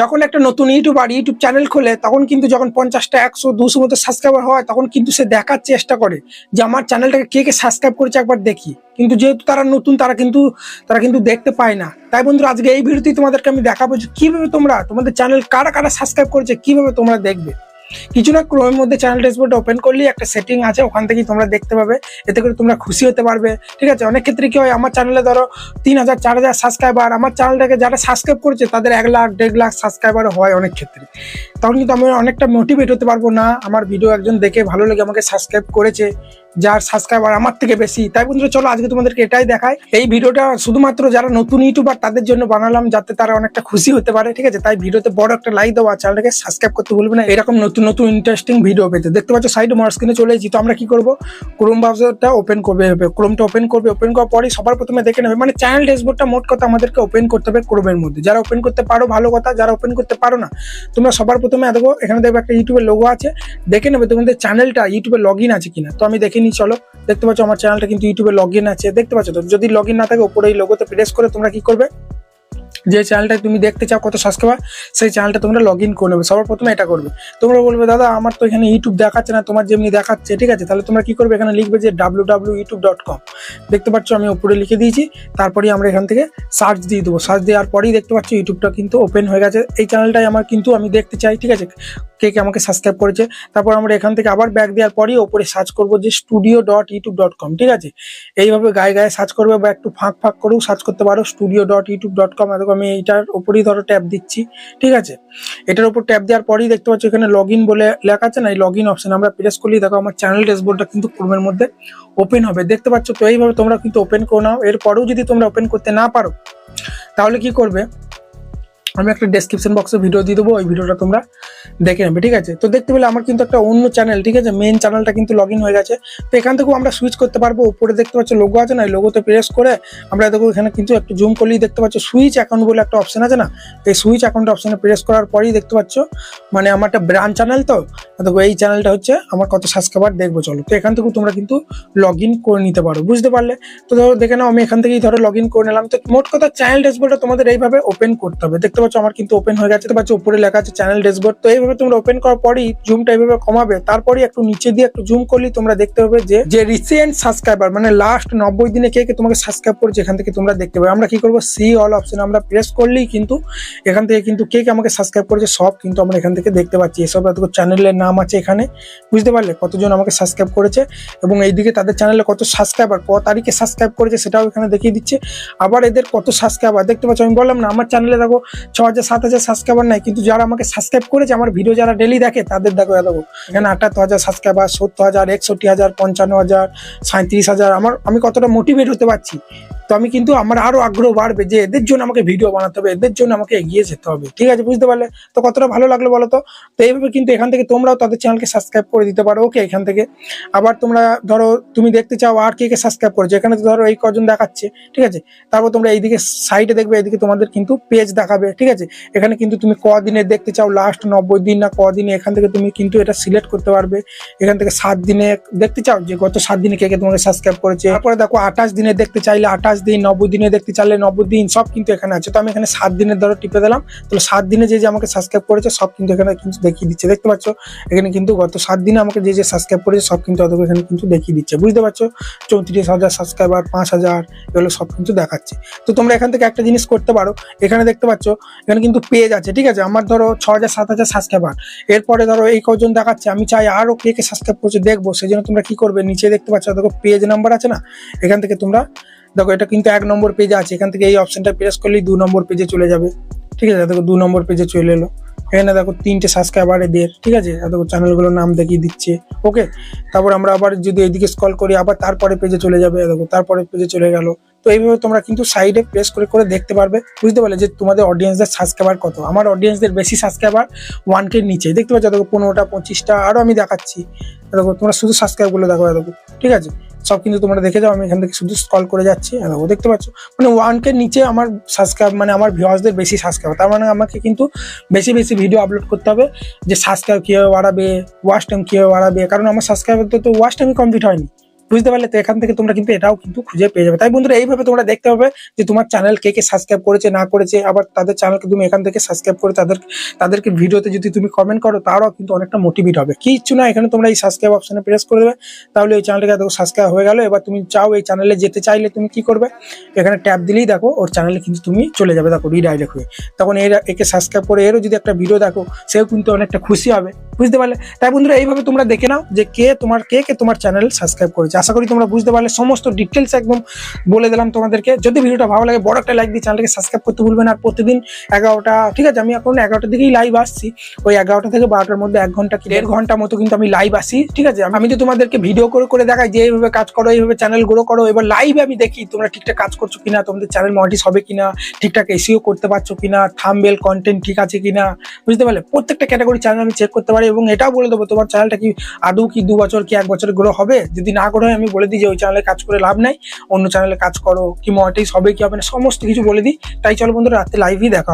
যখন একটা নতুন ইউটিউব আর ইউটিউব চ্যানেল খোলে, তখন কিন্তু যখন পঞ্চাশটা, একশো, দুশো মতো সাবস্ক্রাইবার হয়, তখন কিন্তু সে দেখার চেষ্টা করে যে আমার চ্যানেলটাকে কে কে সাবস্ক্রাইব করেছে একবার দেখি। কিন্তু যেহেতু তারা নতুন, তারা কিন্তু তারা কিন্তু দেখতে পায় না। তাই বন্ধুরা, আজকে এই ভিডিওতেই তোমাদেরকে আমি দেখাবো যে কীভাবে তোমরা, তোমাদের চ্যানেল কারা কারা সাবস্ক্রাইব করেছে, কীভাবে তোমরা দেখবে। কিছু না ক্রোমের মধ্যে চ্যানেল ড্যাশবোর্ড ওপেন করলেই একটা সেটিং আছে, ওখান থেকেই তোমরা দেখতে পাবে। এতে করে তোমরা খুশি হতে পারবে। ঠিক আছে? অনেক ক্ষেত্রে কি হয়, আমার চ্যানেলে ধরো তিন হাজার, চার হাজার সাবস্ক্রাইবার আমার চ্যানেলটাকে যারা সাবস্ক্রাইব করছে, তাদের এক লাখ, দেড় লাখ সাবস্ক্রাইবার হয় অনেক ক্ষেত্রে। তখন কিন্তু আমি অনেকটা মোটিভেট হতে পারব না। আমার ভিডিও একজন দেখে ভালো লেগে আমাকে সাবস্ক্রাইব করেছে, যার সাবস্ক্রাইবার আমার থেকে বেশি। তাই বন্ধুরা, চলো আজকে তোমাদেরকে এটাই দেখায় এই ভিডিওটা শুধুমাত্র যারা নতুন ইউটিউবার তাদের জন্য বানালাম, যাতে তারা অনেকটা খুশি হতে পারে, ঠিক আছে? তাই ভিডিওতে বড় একটা লাইক দেওয়া চ্যানেলটাকে সাবস্ক্রাইব করতে ভুলবে না। এরকম নতুন নতুন ইন্টারেস্টিং ভিডিও পেতে। দেখতে পাচ্ছ সাইডে মার স্ক্রিনে চলে এসেছি। তো আমরা কি করব? ক্রোম ব্রাউজারটা ওপেন করবে হবে ক্রোমটা ওপেন করবে। ওপেন করার পরেই সবার প্রথমে দেখে নেবে। মানে চ্যানেল ড্যাশবোর্ডটা মোট কথা আমাদেরকে ওপেন করতে হবে ক্রোমের মধ্যে। যারা ওপেন করতে পারো, ভালো কথা। যারা ওপেন করতে পারো না, তোমরা সবার প্রথমে দেখো, এখানে দেখব একটা ইউটিউবের লোগো আছে। দেখে নেবে তোমাদের চ্যানেলটা ইউটিউবে লগ ইন আছে কিনা। তো আমি দেখে নিই, চলো। দেখতে পাচ্ছ আমার চ্যানেলটা কিন্তু ইউটিউবে লগ ইন আছে। দেখতে পাচ্ছ তো, যদি লগ ইন না থাকে, উপরে এই লোগোতে প্রেস করে তোমরা কি করবে? যে চ্যানেলটা তুমি দেখতে চাও কত সাবস্ক্রাইবার সেই চ্যানেলটা তোমরা লগ ইন করে নেবে। সবার প্রথমে এটা করবে। তোমরা বলবে, দাদা, আমার তো এখানে ইউটিউব দেখাচ্ছে না, তোমার যেমনি দেখাচ্ছে, ঠিক আছে? তাহলে তোমরা কি করবে? এখানে লিখবে যে ডাব্লু ইউটিউব ডট কম দেখতে পাচ্ছ, আমি ওপরে লিখে দিয়েছি। তারপরেই আমরা এখান থেকে সার্চ দিয়ে দেবো। সার্চ দেওয়ার পরেই দেখতে পাচ্ছ ইউটিউবটা কিন্তু ওপেন হয়ে গেছে। এই চ্যানেলটাই আমার কিন্তু আমি দেখতে চাই, ঠিক আছে? কে কে আমাকে সাবস্ক্রাইব করেছে, তারপর আমরা এখান থেকে আবার ব্যাক দেওয়ার পরেই ওপরে সার্চ করব যে studio dot YouTube dot com ঠিক আছে? এইভাবে গায়ে গায়ে সার্চ করবে বা একটু ফাঁক ফাঁক করেও সার্চ করতে পারো studio dot YouTube dot com এরকম আমি এইটার উপরেই ধরো ট্যাপ দিচ্ছি, ঠিক আছে? এটার উপর ট্যাপ দেওয়ার পরেই দেখতে পাচ্ছ এখানে লগ বলে লেখা আছে না, এই লগ ইন অপশন আমরা প্রেস করলেই দেখো আমার চ্যানেল ড্যাশবোর্ডটা কিন্তু ক্রোমের মধ্যে ওপেন হবে। দেখতে পাচ্ছ তো এইভাবে তোমরা কিন্তু ওপেন করে নাও। এরপরেও যদি তোমরা ওপেন করতে না পারো, তাহলে কি করবে? আমি একটা ডেসক্রিপশন বক্সে ভিডিও দিয়ে দেবো, ওই ভিডিওটা তোমরা দেখে নেবে, ঠিক আছে? তো দেখতে পেলে আমার কিন্তু একটা অন্য চ্যানেল ঠিক আছে? মেন চ্যানেলটা কিন্তু লগ হয়ে গেছে। তো এখান থেকেও আমরা সুইচ করতে পারব, উপরে দেখতে পাচ্ছ লোগো আছে না লোগোতে প্রেস করে আমরা দেখো এখানে কিন্তু একটু জুম করলেই দেখতে পাচ্ছ সুইচ অ্যাকাউন্ট বলে একটা অপশন আছে না? এই সুইচ অ্যাকাউন্ট অপশনে প্রেস করার পরেই দেখতে পাচ্ছ মানে আমার একটা ব্র্যান্ড চ্যানেল তো, দেখো এই চ্যানেলটা হচ্ছে আমার কত সাবস্ক্রাইবার দেখব, চলো। তো এখান থেকেও তোমরা কিন্তু লগ করে নিতে পারো, বুঝতে পারলে? তো ধরো দেখে নাও, আমি এখান থেকেই ধরো লগ করে নিলাম। তো মোট কথা চ্যানেল ড্যাশবোর্ডটা তোমাদের এইভাবে ওপেন করতে হবে, দেখতে পাচ্ছ, আমার কিন্তু ওপেন হয়ে গেছে। তো পাচ্ছ, উপরে লেখা আছে চ্যানেল ড্যাশবোর্ড তো এইভাবে তোমরা ওপেন করার পরেই জুমটা এইভাবে কমাবে। তারপরে একটু নিচে দিয়ে একটু জুম করলেই তোমরা দেখতে পাবে যে যে রিসেন্ট সাবস্ক্রাইবার মানে লাস্ট নব্বই দিনে কে কে তোমাকে সাবস্ক্রাইব করেছে, এখান থেকে তোমরা দেখতে পাবে। আমরা কি করব? সি অল অপশন আমরা প্রেস করলেই কিন্তু এখান থেকে কিন্তু কে কে আমাকে সাবস্ক্রাইব করেছে, সব কিন্তু আমরা এখান থেকে দেখতে পাচ্ছি। এসব এত চ্যানেলের নাম আছে এখানে। বুঝতে পারলে কতজন আমাকে সাবস্ক্রাইব করেছে? এবং এইদিকে তাদের চ্যানেলে কত সাবস্ক্রাইবার ক তারিখে সাবস্ক্রাইব করেছে, সেটাও এখানে দেখিয়ে দিচ্ছে। আবার এদের কত সাবস্ক্রাইবার দেখতে পাচ্ছ, আমি বললাম না, আমার চ্যানেলে দেখো ছ হাজার সাত হাজার সাবস্ক্রাইবার নাই, কিন্তু যারা আমাকে সাবস্ক্রাইব করেছে, আমার ভিডিও যারা ডেলি দেখে, তাদের দেখো দেখো, এখানে আটাত্তর হাজার সাবস্ক্রাইবার সত্তর হাজার, একষট্টি হাজার, পঞ্চান্ন হাজার সাঁত্রিশ হাজার, আমার, আমি কতটা মোটিভেট হতে পারছি? তো আমি কিন্তু, আমার আরও আগ্রহ বাড়বে যে এদের জন্য আমাকে ভিডিও বানাতে হবে, এদের জন্য আমাকে এগিয়ে যেতে হবে, ঠিক আছে, বুঝতে পারলে? তো কতটা ভালো লাগল বলো তো? তো এইভাবে কিন্তু এখান থেকে তোমরাও তাদের চ্যানেলকে সাবস্ক্রাইব করে দিতে পারো ওকে এখান থেকে। আবার তোমরা ধরো, তুমি দেখতে চাও আর কে কে সাবস্ক্রাইব করেছ, এখানে তো ধরো এই কজন দেখাচ্ছে, ঠিক আছে? তারপর তোমরা এইদিকে সাইডে দেখবে, এইদিকে তোমাদের কিন্তু পেজ দেখাবে, ঠিক আছে? এখানে কিন্তু তুমি কদিনে দেখতে চাও লাস্ট নব্বই দিন না কদিনে, এখান থেকে তুমি কিন্তু এটা সিলেক্ট করতে পারবে। এখান থেকে সাত দিনে দেখতে চাও যে গত সাত দিনে কে কে তোমাকে সাবস্ক্রাইব করেছে। তারপরে দেখো, আঠাশ দিনে দেখতে চাইলে আঠাশ দিন, নব্বই দিনে দেখতে চাইলে নব্বই দিন, সব কিন্তু এখানে আছে। তো আমি এখানে সাত দিনের ধরো টিপে দিলাম। তাহলে সাত দিনে যে যে আমাকে সাবস্ক্রাইব করেছে, সব কিন্তু এখানে কিন্তু দেখিয়ে দিচ্ছে। দেখতে পাচ্ছ? এখানে কিন্তু গত সাত দিনে আমাকে যে যে সাবস্ক্রাইব করেছে, সব কিন্তু অত এখানে কিন্তু দেখিয়ে দিচ্ছে। বুঝতে পারছ? চৌত্রিশ হাজার সাবস্ক্রাইবার পাঁচ হাজার, এগুলো সব কিন্তু দেখাচ্ছে। তো তোমরা এখান থেকে একটা জিনিস করতে পারো। এখানে দেখতে পাচ্ছ এখানে কিন্তু পেজ আছে, ঠিক আছে? আমার ধরো ছ হাজার, সাত হাজার সাবস্ক্রাইবার এরপরে ধরো এই কজন দেখাচ্ছে, আমি চাই আরও কে কে সাবস্ক্রাইব করছে দেখব। সেই জন্য তোমরা কি করবে? নিচে দেখতে পাচ্ছ, দেখো পেজ নাম্বার আছে না? এখান থেকে তোমরা, দেখো এটা কিন্তু এক নম্বর পেজে আছে। এখান থেকে এই অপশনটা প্রেস করলেই দু নম্বর পেজে চলে যাবে। ঠিক আছে? দেখো দু নম্বর পেজে চলে এলো। এখানে দেখো তিনটে সাবস্ক্রাইবার এদের ঠিক আছে? দেখো চ্যানেলগুলোর নাম দেখিয়ে দিচ্ছে। ওকে তারপর আমরা আবার যদি এদিকে স্কল করি, আবার তারপরে পেজে চলে যাবে। দেখো, তারপরে পেজে চলে গেল। তো এইভাবে তোমরা কিন্তু সাইডে প্রেস করে করে দেখতে পারবে। বুঝতে পারলে যে তোমাদের অডিয়েন্সদের সাবস্ক্রাইবার কত। আমার অডিয়েন্সদের বেশি সাবস্ক্রাইবার ওয়ান কে নিচে। দেখতে পাচ্ছ দেখো পনেরোটা, পঁচিশটা আরও আমি দেখাচ্ছি। দেখো, তোমরা শুধু সাবস্ক্রাইবগুলো দেখো দেখো। ঠিক আছে? সব কিন্তু তোমরা দেখে যাও, আমি এখান থেকে শুধু স্কল করে যাচ্ছি। আর দেখো, দেখতে পাচ্ছ? মানে ওয়ান কে নিচে আমার সাবস্ক্রাইব মানে আমার ভিউয়ার্সদের বেশি সাবস্ক্রাইব তার মানে আমাকে কিন্তু বেশি বেশি ভিডিও আপলোড করতে হবে যে সাবস্ক্রাইব কীভাবে বাড়াবে ওয়াচ টাইম কীভাবে বাড়াবে। কারণ আমার সাবস্ক্রাইবার তো ওয়াচ টাইমই কমপ্লিট হয়নি। বুঝতে পারলে তো এখান থেকে তোমরা কিন্তু এটাও কিন্তু খুঁজে পেয়ে যাবে। তাই বন্ধুরা, এইভাবে তোমরা দেখতে হবে যে তোমার চ্যানেল কে কে সাবস্ক্রাইব করেছে, না করেছে, আবার তাদের চ্যানেলকে তুমি এখান থেকে সাবস্ক্রাইব করে তাদের, তাদেরকে ভিডিওতে যদি তুমি কমেন্ট করো, তারাও কিন্তু অনেকটা মোটিভেট হবে। কিচ্ছু না, এখানে তোমরা এই সাবস্ক্রাইব অপশনে প্রেস করে দেবে। তাহলে ওই চ্যানেলটাকে দেখো সাবস্ক্রাইব হয়ে গেল। এবার তুমি চাও এই চ্যানেলে যেতে চাইলে তুমি কি করবে? এখানে ট্যাপ দিলেই দেখো, ওর চ্যানেলে কিন্তু তুমি চলে যাবে। দেখো রিডাইরেক্ট হয়ে। তখন এর, একে সাবস্ক্রাইব করে এরও যদি একটা ভিডিও দেখো, সেও কিন্তু অনেকটা খুশি হবে। বুঝতে পারলে? তাই বন্ধুরা, এইভাবে তোমরা দেখে নাও যে কে তোমার, কে কে তোমার চ্যানেল সাবস্ক্রাইব করেছে। আশা করি তোমরা বুঝতে পারলে, সমস্ত ডিটেলস একদম বলে দিলাম তোমাদেরকে। যদি ভিডিওটা ভালো লাগে, বড় একটা লাইক দিয়ে চ্যানেলকে সাবস্ক্রাইব করতে ভুলবেন আর প্রতিদিন এগারোটা, ঠিক আছে, আমি এখন এগারোটার দিকেই লাইভ আসছি। ওই এগারোটা থেকে বারোটার মধ্যে এক ঘণ্টা কি, দেড় ঘণ্টা মতো কিন্তু আমি লাইভ আসি, ঠিক আছে? আমি তো তোমাদেরকে ভিডিও করে করে দেখাই যে এইভাবে কাজ করো, এইভাবে চ্যানেল গ্রো করো। এবার লাইভে আমি দেখি তোমরা ঠিকঠাক কাজ করছ কিনা, তোমাদের চ্যানেল মনিটিস হবে কিনা, ঠিকঠাক এসিও করতে পারছ কিনা থামবেল কন্টেন্ট ঠিক আছে কিনা, বুঝতে পারলে? প্রত্যেকটা ক্যাটাগরি চ্যানেল আমি চেক করতে পারি এবং এটাও বলে দেবো, তোমার চ্যানেলটা কি আদৌ কি দু বছর কি এক বছর গ্রো হবে? যদি না গ্রো হয় আমি বলে দিই যে ওই চ্যানেলে কাজ করে লাভ নাই, অন্য চ্যানেলে কাজ করো কি মনিটাইজ হবে কি হবে না, সমস্ত কিছু বলে দিই তাই চলো বন্ধুরা, রাতে লাইভই দেখা।